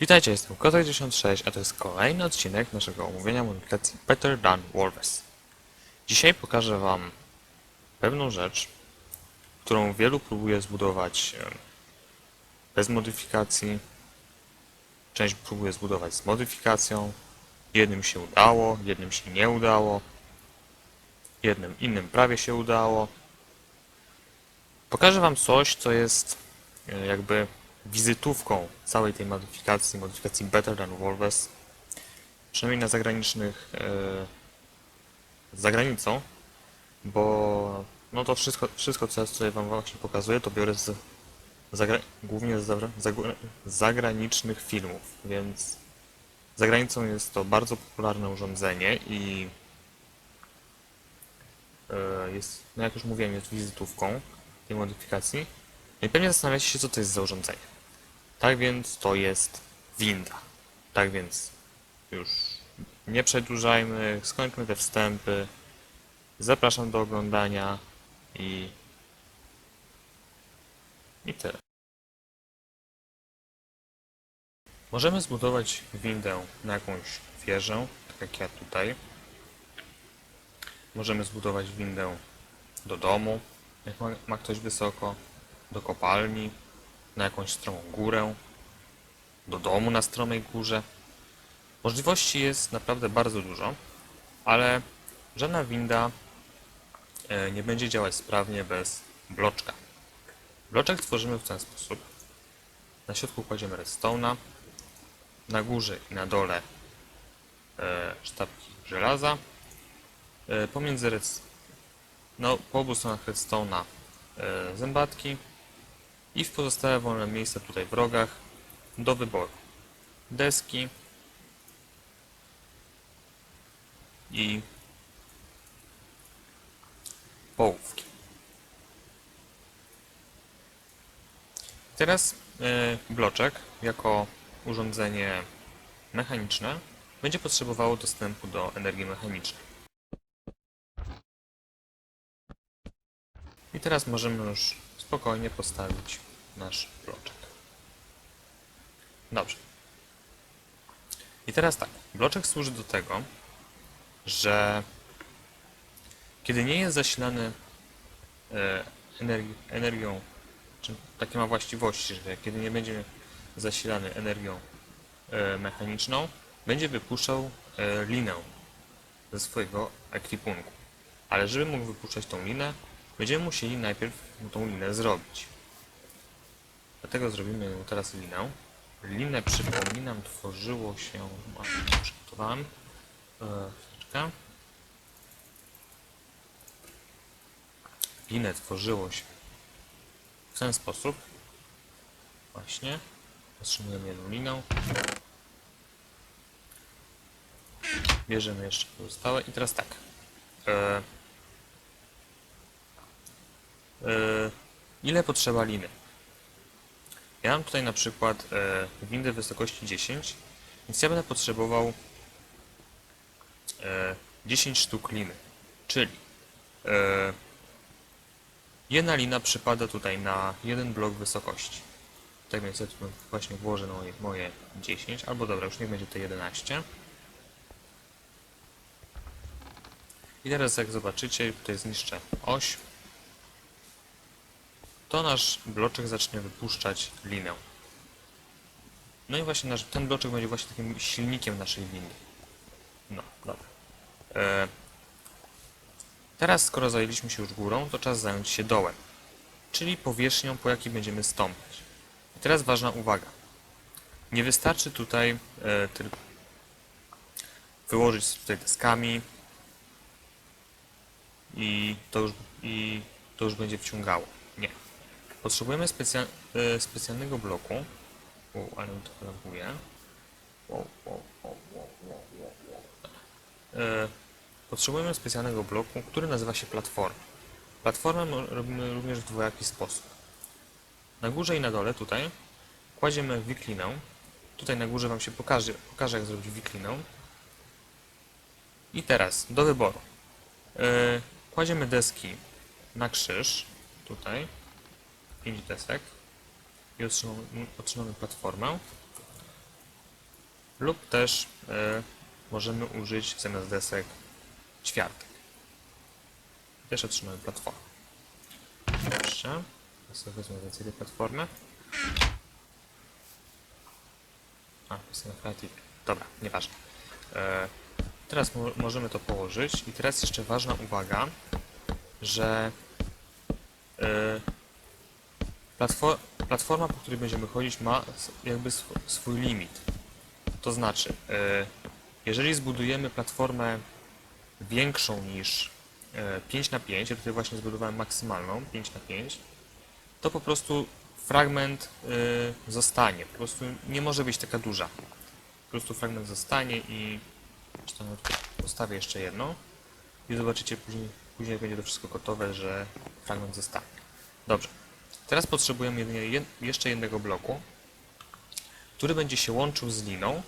Witajcie, jestem Kotek96, a to jest kolejny odcinek naszego omówienia modyfikacji Better Than Walrus. Dzisiaj pokażę Wam pewną rzecz, którą wielu próbuje zbudować bez modyfikacji. Część próbuje zbudować z modyfikacją. Jednym się udało, jednym się nie udało. Jednym innym prawie się udało. Pokażę Wam coś, co jest jakby wizytówką całej tej modyfikacji, modyfikacji Better Than Wolves, przynajmniej na zagranicznych, e, za granicą, bo no to wszystko, wszystko co ja tutaj Wam właśnie pokazuję, to biorę z głównie z zagra zagra zagranicznych filmów, więc za granicą jest to bardzo popularne urządzenie i e, jest, no jak już mówiłem, jest wizytówką tej modyfikacji. No i pewnie zastanawiacie się, co to jest za urządzenie. Tak więc to jest winda. Tak więc już nie przedłużajmy, skończmy te wstępy. Zapraszam do oglądania i i tyle. Możemy zbudować windę na jakąś wieżę, tak jak ja tutaj. Możemy zbudować windę do domu, jak ma, ma ktoś wysoko, do kopalni, na jakąś stromą górę, do domu na stromej górze. Możliwości jest naprawdę bardzo dużo, ale żadna winda e, nie będzie działać sprawnie bez bloczka. Bloczek tworzymy w ten sposób. Na środku kładziemy redstone'a, na górze i na dole e, sztabki żelaza. E, pomiędzy no, po obu stronach redstone'a zębatki i w pozostałe wolne miejsca tutaj w rogach do wyboru. Deski i połówki. Teraz e, bloczek jako urządzenie mechaniczne będzie potrzebowało dostępu do energii mechanicznej. I teraz możemy już spokojnie postawić nasz bloczek. Dobrze. I teraz tak, bloczek służy do tego, że kiedy nie jest zasilany e, energi energią, czy takie ma właściwości, że kiedy nie będzie zasilany energią e, mechaniczną, będzie wypuszczał e, linę ze swojego ekwipunku. Ale żeby mógł wypuszczać tą linę, będziemy musieli najpierw tą linę zrobić. Dlatego zrobimy teraz linę. Linę, przypominam, tworzyło się... a, Przygotowałem. E, chwileczkę. Linę tworzyło się w ten sposób. Właśnie. Otrzymujemy jedną liną. Bierzemy jeszcze pozostałe i teraz tak. E, e, ile potrzeba liny? Ja mam tutaj na przykład e, windę wysokości 10, więc ja będę potrzebował e, 10 sztuk liny. Czyli e, jedna lina przypada tutaj na jeden blok wysokości. Tak więc ja tu właśnie włożę moje, moje 10, albo dobra, już niech będzie to 11. I teraz jak zobaczycie, tutaj zniszczę oś, to nasz bloczek zacznie wypuszczać linę. No i właśnie nasz, ten bloczek będzie właśnie takim silnikiem naszej liny. No, dobra. E, teraz, skoro zajęliśmy się już górą, to czas zająć się dołem, czyli powierzchnią, po jakiej będziemy stąpać. I teraz ważna uwaga. Nie wystarczy tutaj e, tylko wyłożyć tutaj deskami i to już, i to już będzie wciągało. Nie. Potrzebujemy specja e, specjalnego bloku. O, ale to laguje. Wow, wow, wow, wow, wow, wow, wow. E, Potrzebujemy specjalnego bloku, który nazywa się platforma. Platformę robimy również w dwojaki sposób. Na górze i na dole tutaj kładziemy wiklinę. Tutaj na górze Wam się pokaże, pokażę jak zrobić wiklinę. I teraz do wyboru. E, kładziemy deski na krzyż, tutaj, 5 desek i otrzymamy, platformę. lub też e, możemy użyć zamiast desek ćwiartek. Też otrzymamy platformę. Dobrze. Ja sobie wezmę więcej tej platformy. A, jest na kreatywie. Dobra, nieważne. E, teraz mo możemy to położyć i teraz jeszcze ważna uwaga, że e, platfor platforma, po której będziemy chodzić ma jakby sw swój limit. To znaczy, e, jeżeli zbudujemy platformę większą niż e, 5 na 5, ja tutaj właśnie zbudowałem maksymalną 5 na 5, to po prostu fragment y, zostanie. Po prostu nie może być taka duża. Po prostu fragment zostanie i postawię jeszcze jedną i zobaczycie później, później będzie to wszystko gotowe, że fragment zostanie. Teraz potrzebujemy jedynie jed, jeszcze jednego bloku, który będzie się łączył z liną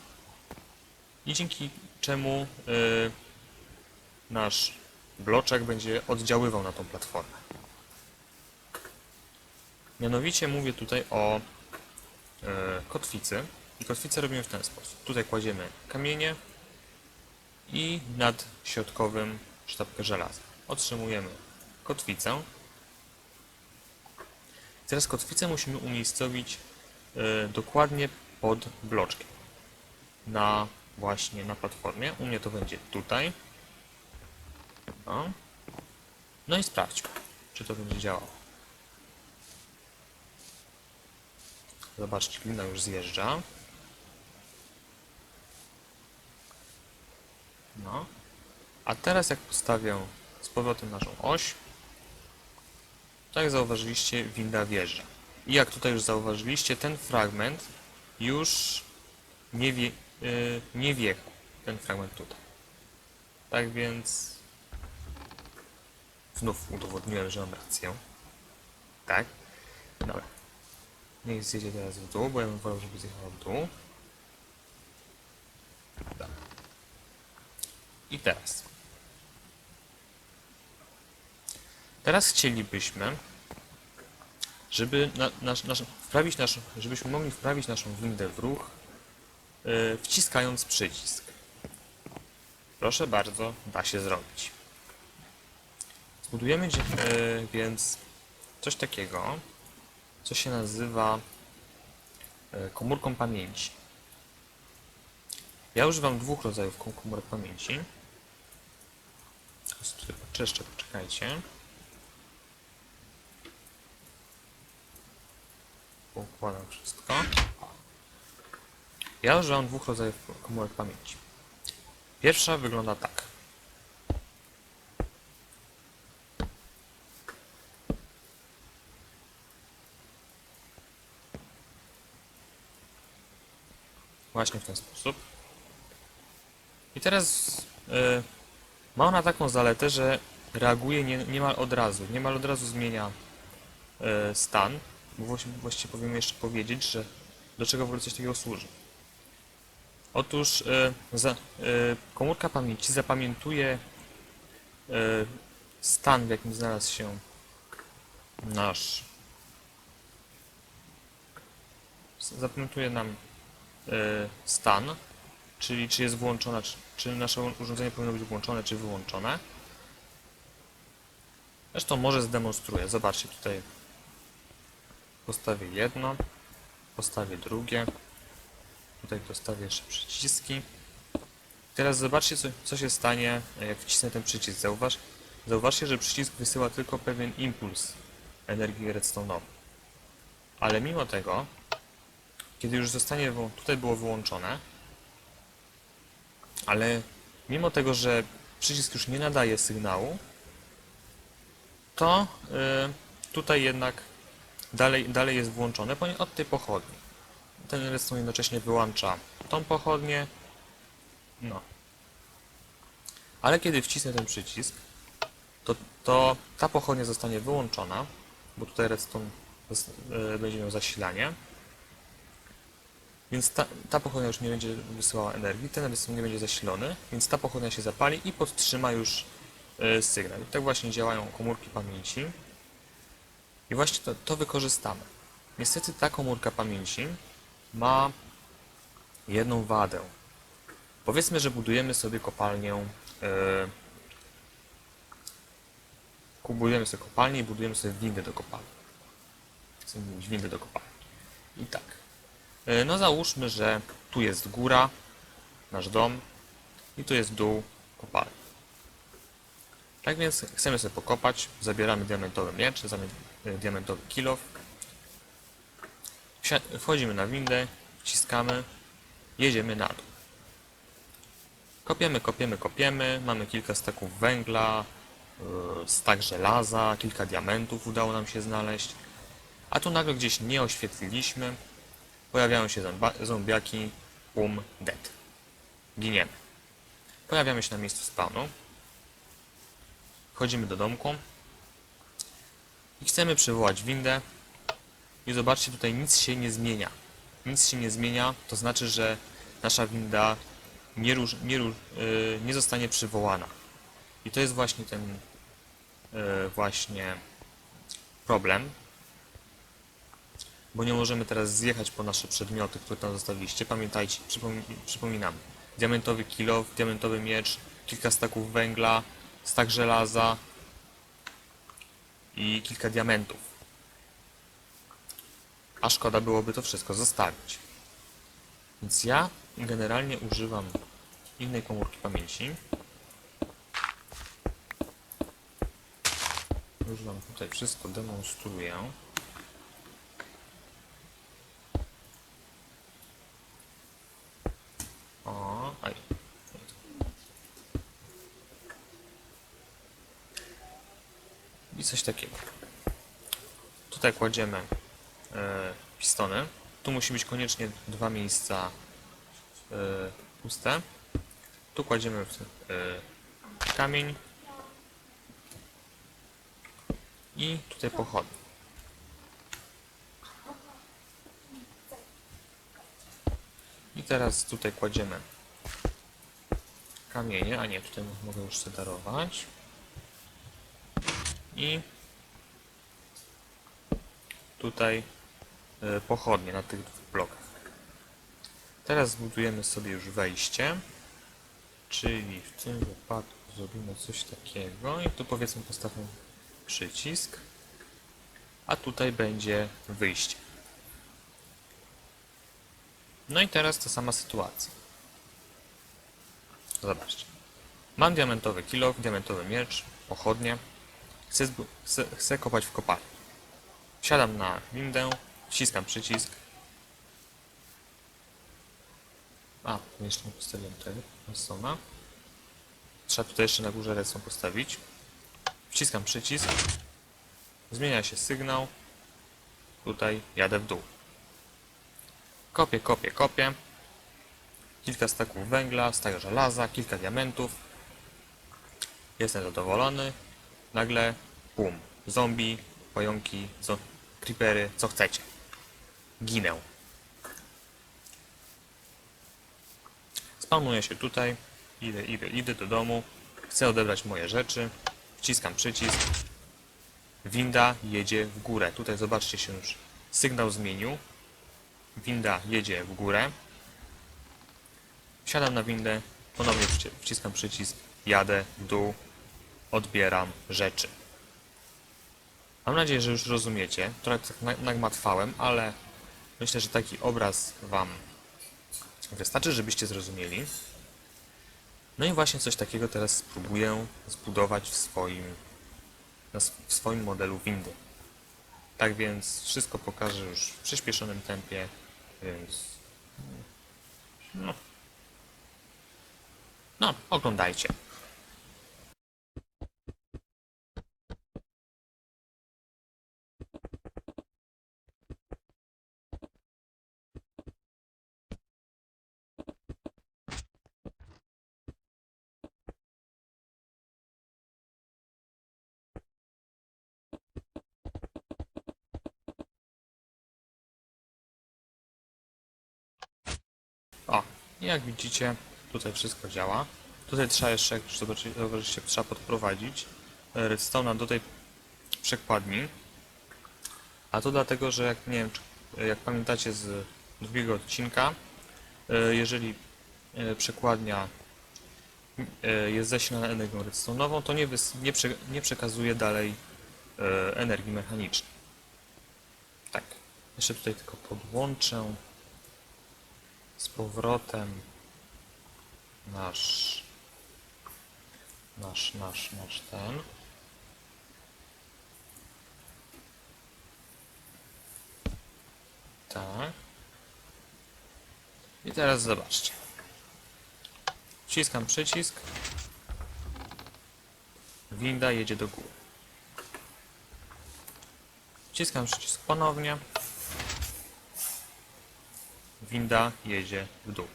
i dzięki czemu y, nasz bloczek będzie oddziaływał na tą platformę. Mianowicie mówię tutaj o e, kotwicy. I kotwicę robimy w ten sposób. Tutaj kładziemy kamienie i nad środkowym sztabkę żelaza. Otrzymujemy kotwicę. Teraz kotwicę musimy umiejscowić e, dokładnie pod bloczkiem. Na właśnie na platformie. U mnie to będzie tutaj. O. No i sprawdźmy, czy to będzie działało. Zobaczcie, glina już zjeżdża. No. A teraz jak postawię z powrotem naszą oś, tak zauważyliście, winda wjeżdża. I jak tutaj już zauważyliście, ten fragment już nie, wie, yy, nie wjechał. Ten fragment tutaj. Tak więc znów udowodniłem, że mam rację. Tak? Dobra. Niech zjedzie teraz w dół, bo ja bym wolał, żeby zjechała w dół. Dobra. I teraz. Teraz chcielibyśmy, żeby na, nasz, nasz, wprawić naszą, żebyśmy mogli wprawić naszą windę w ruch, yy, wciskając przycisk. Proszę bardzo, da się zrobić. Zbudujemy yy, więc coś takiego, co się nazywa e, komórką pamięci. Ja używam dwóch rodzajów kom- komórek pamięci. Tutaj poczyszczę, poczekajcie. Układam wszystko. Ja używam dwóch rodzajów komórek pamięci. Pierwsza wygląda tak. Właśnie w ten sposób. I teraz y, ma ona taką zaletę, że reaguje nie, niemal od razu. Niemal od razu zmienia y, stan. Bo właściwie, powinien jeszcze powiedzieć, że do czego w ogóle coś takiego służy. Otóż y, za, y, komórka pamięci zapamiętuje y, stan, w jakim znalazł się nasz. Zapamiętuje nam e, stan, czyli czy jest włączona, czy, czy nasze urządzenie powinno być włączone, czy wyłączone. Zresztą może zdemonstruję. Zobaczcie tutaj. Postawię jedno, postawię drugie. Tutaj dostawię jeszcze przyciski. Teraz zobaczcie, co, co się stanie, jak wcisnę ten przycisk. Zauważ, zauważcie, że przycisk wysyła tylko pewien impuls energii redstone'owej. Ale mimo tego, kiedy już zostanie, tutaj było wyłączone, ale mimo tego, że przycisk już nie nadaje sygnału, to y, tutaj jednak dalej, dalej jest włączone od tej pochodni. Ten redstone jednocześnie wyłącza tą pochodnię, no. Ale kiedy wcisnę ten przycisk, to, to ta pochodnia zostanie wyłączona, bo tutaj redstone y, będzie miał zasilanie. Więc ta, ta pochodnia już nie będzie wysyłała energii, ten redstone nie będzie zasilony, więc ta pochodnia się zapali i podtrzyma już y, sygnał. Tak właśnie działają komórki pamięci. I właśnie to, to wykorzystamy. Niestety ta komórka pamięci ma jedną wadę. Powiedzmy, że budujemy sobie kopalnię. Yy, budujemy sobie kopalnię i budujemy sobie windę do kopalni. Chcemy mieć windę do kopalni. I tak. Yy, no załóżmy, że tu jest góra, nasz dom, i tu jest dół kopalni. Tak więc chcemy sobie pokopać, zabieramy diamentowy miecz, y, diamentowy kilof, wchodzimy na windę, wciskamy, jedziemy na dół. Kopiemy, kopiemy, kopiemy, mamy kilka staków węgla, yy, stak żelaza, kilka diamentów udało nam się znaleźć, a tu nagle gdzieś nie oświetliliśmy, pojawiają się zombiaki, um, dead. Giniemy. Pojawiamy się na miejscu spawnu. Wchodzimy do domku. I chcemy przywołać windę. I zobaczcie, tutaj nic się nie zmienia. Nic się nie zmienia, to znaczy, że nasza winda nie, róż, nie, róż, yy, nie zostanie przywołana. I to jest właśnie ten yy, właśnie problem. Bo nie możemy teraz zjechać po nasze przedmioty, które tam zostawiliście. Pamiętajcie, przypomi przypominam. Diamentowy kilof, diamentowy miecz, kilka staków węgla, stak żelaza i kilka diamentów. A szkoda byłoby to wszystko zostawić. Więc ja generalnie używam innej komórki pamięci. Już wam tutaj wszystko demonstruję. O, aj. I coś takiego. Tutaj kładziemy pistony. Tu musi być koniecznie dwa miejsca e, puste. Tu kładziemy e, kamień. I tutaj pochodnie. I teraz tutaj kładziemy kamienie, a nie, tutaj mogę już sobie darować. I tutaj e, pochodnie na tych dwóch blokach. Teraz zbudujemy sobie już wejście, czyli w tym wypadku zrobimy coś takiego i tu powiedzmy postawmy przycisk, a tutaj będzie wyjście. No i teraz ta sama sytuacja. Zobaczcie. Mam diamentowy kilo, diamentowy miecz, pochodnie. Chcę, chcę, chcę kopać w kopalni. Wsiadam na windę, wciskam przycisk. A, jeszcze postawiłem tego redstone'a. Trzeba tutaj jeszcze na górze redstone postawić. Wciskam przycisk. Zmienia się sygnał. Tutaj jadę w dół. Kopię, kopię, kopię. Kilka staków węgla, stak żelaza, kilka diamentów. Jestem zadowolony. Nagle, bum, zombie, pająki, zo creepery, co chcecie. Ginę. Spawnuję się tutaj. Idę, idę, idę do domu. Chcę odebrać moje rzeczy. Wciskam przycisk. Winda jedzie w górę. Tutaj zobaczcie się już. Sygnał zmienił. Winda jedzie w górę. Wsiadam na windę, ponownie wci- wciskam przycisk, jadę w dół, odbieram rzeczy. Mam nadzieję, że już rozumiecie. Trochę tak na- nagmatwałem, ale myślę, że taki obraz Wam wystarczy, żebyście zrozumieli. No i właśnie coś takiego teraz spróbuję zbudować w swoim, w swoim modelu windy. Tak więc wszystko pokażę już w przyspieszonym tempie, więc no, no oglądajcie. Jak widzicie, tutaj wszystko działa. Tutaj trzeba jeszcze, jak już zobaczy- zobaczycie, trzeba podprowadzić e, redstone'a do tej przekładni. A to dlatego, że jak nie wiem, czy, jak pamiętacie z drugiego odcinka, e, jeżeli e, przekładnia e, jest zasilana energią redstone'ową, to nie, nie, prze- nie przekazuje dalej e, energii mechanicznej. Tak. Jeszcze tutaj tylko podłączę z powrotem nasz nasz, nasz, nasz ten. Tak. I teraz zobaczcie. Wciskam przycisk. Winda jedzie do góry. Wciskam przycisk ponownie. Winda jedzie w dół.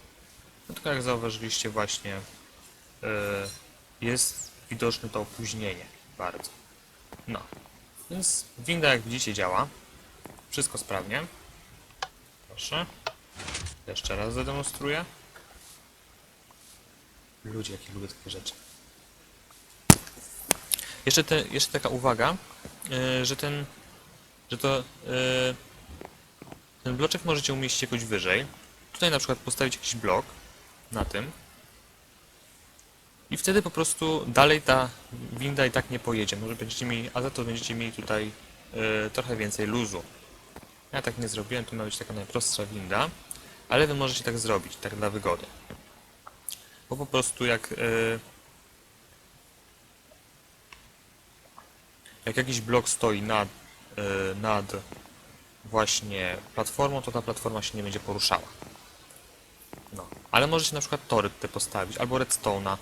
No tylko jak zauważyliście właśnie yy, jest widoczne to opóźnienie bardzo. No. Więc winda jak widzicie działa. Wszystko sprawnie. Proszę. Jeszcze raz zademonstruję. Ludzie, jakie lubię takie rzeczy. Jeszcze, te, jeszcze taka uwaga, yy, że ten, że to yy, ten bloczek możecie umieścić jakoś wyżej. Tutaj na przykład postawić jakiś blok na tym. I wtedy po prostu dalej ta winda i tak nie pojedzie. Może będziecie mieli, a za to będziecie mieli tutaj yy, trochę więcej luzu. Ja tak nie zrobiłem, tu ma być taka najprostsza winda, ale wy możecie tak zrobić, tak dla wygody. Bo po prostu jak yy, jak jakiś blok stoi nad, yy, nad właśnie platformą, to ta platforma się nie będzie poruszała. No, ale możecie na przykład tory tutaj postawić, albo redstone'a.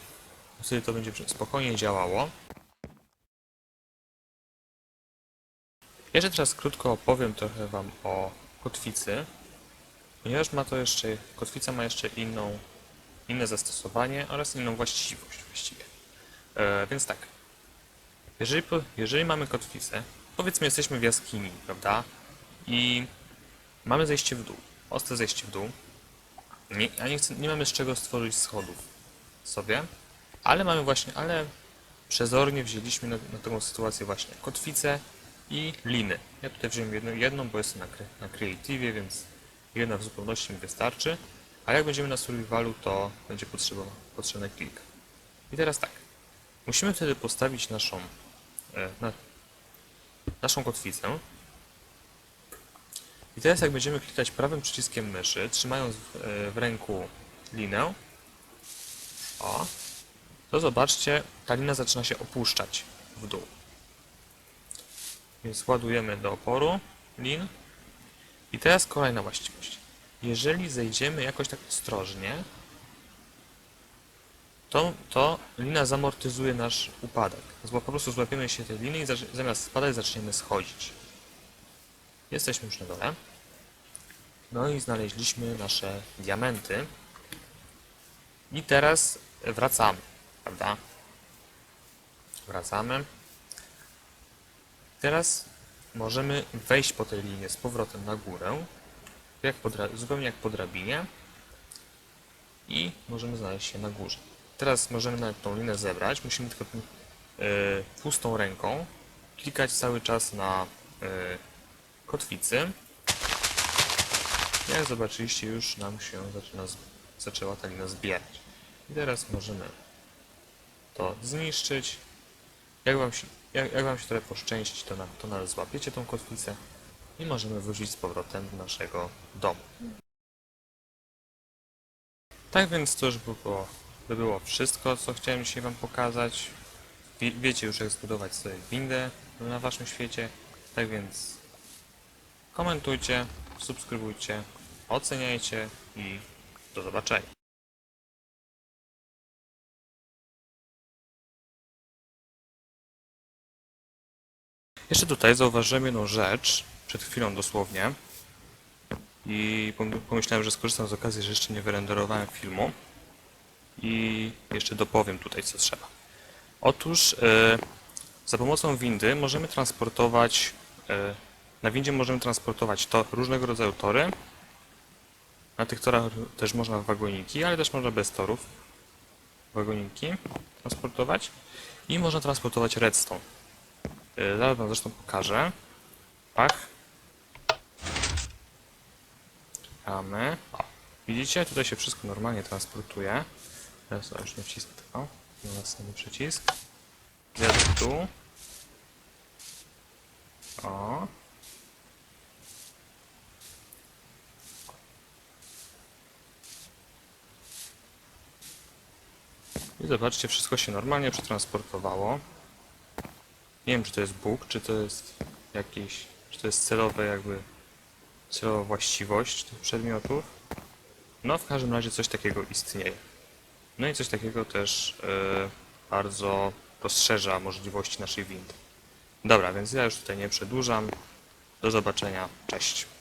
Wtedy to będzie spokojnie działało. Jeszcze teraz krótko opowiem trochę Wam o kotwicy, ponieważ ma to jeszcze, kotwica ma jeszcze inną, inne zastosowanie oraz inną właściwość właściwie. E, więc tak, jeżeli, jeżeli mamy kotwicę, powiedzmy jesteśmy w jaskini, prawda, i mamy zejście w dół, ostre zejście w dół, nie, a nie, chcę, nie mamy z czego stworzyć schodów sobie, ale mamy właśnie, ale przezornie wzięliśmy na, na taką sytuację właśnie kotwicę i liny. Ja tutaj wziąłem jedną, jedną bo jestem na, na Creative, więc jedna w zupełności mi wystarczy, a jak będziemy na survivalu, to będzie potrzeba, potrzebne kilka. I teraz tak, musimy wtedy postawić naszą, e, na, naszą kotwicę i teraz jak będziemy klikać prawym przyciskiem myszy, trzymając w, e, w ręku linę, o, to zobaczcie, ta lina zaczyna się opuszczać w dół. Więc ładujemy do oporu lin. I teraz kolejna właściwość. Jeżeli zejdziemy jakoś tak ostrożnie, to, to lina zamortyzuje nasz upadek. Po prostu złapiemy się tej liny i zamiast spadać zaczniemy schodzić. Jesteśmy już na dole. No i znaleźliśmy nasze diamenty. I teraz wracamy, prawda? Wracamy. Teraz możemy wejść po tej linie z powrotem na górę, jak zupełnie jak po drabinie i możemy znaleźć się na górze. Teraz możemy nawet tą linę zebrać, musimy tylko tym, y, pustą ręką klikać cały czas na y, kotwicy. Jak zobaczyliście, już nam się zaczyna, zaczęła ta lina zbierać. I teraz możemy to zniszczyć. Jak wam się, jak, jak wam się trochę poszczęści, to, na, to nawet złapiecie tą kotwicę i możemy wrócić z powrotem do naszego domu. Tak więc to już by było, by było wszystko, co chciałem dzisiaj wam pokazać. Wie, wiecie już, jak zbudować sobie windę na waszym świecie. Tak więc komentujcie, subskrybujcie, oceniajcie i do zobaczenia. Jeszcze tutaj zauważyłem jedną rzecz, przed chwilą dosłownie. I pom- pomyślałem, że skorzystam z okazji, że jeszcze nie wyrenderowałem filmu. I jeszcze dopowiem tutaj, co trzeba. Otóż e, za pomocą windy możemy transportować, e, na windzie możemy transportować to, różnego rodzaju tory. Na tych torach też można wagoniki, ale też można bez torów wagoniki transportować. I można transportować redstone. E, Zaraz wam zresztą pokażę. Pach. O. Widzicie? Tutaj się wszystko normalnie transportuje. Teraz już nie wciskam tego. Na następny przycisk. Zjadę tu. O. I zobaczcie, wszystko się normalnie przetransportowało. Nie wiem, czy to jest bóg, czy to jest jakiś, czy to jest celowe jakby, celowa właściwość tych przedmiotów. No, w każdym razie coś takiego istnieje. No i coś takiego też e, bardzo rozszerza możliwości naszej windy. Dobra, więc ja już tutaj nie przedłużam. Do zobaczenia. Cześć.